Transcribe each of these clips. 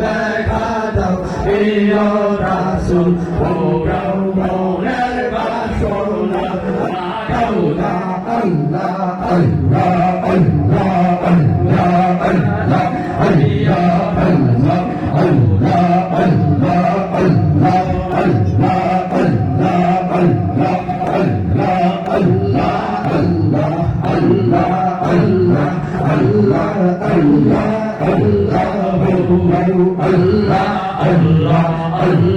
সৌরে খাদাও প্রিয় রাসুল ওরাও মনের বাসনা আল্লাহ আল্লাহ আল্লাহ আল্লাহ আল্লাহ আল্লাহ আল্লাহ আল্লাহ আল্লাহ আল্লাহ আল্লাহ আল্লাহ আল্লাহ আল্লাহ আল্লাহ আল্লাহ আল্লাহ আল্লাহ আল্লাহ আল্লাহ আল্লাহ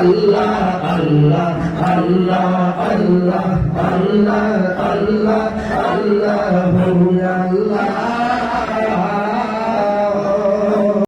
আল্লাহ আল্লাহ আল্লাহ আল্লাহ আল্লাহ আল্লাহ আল্লাহ ভোলা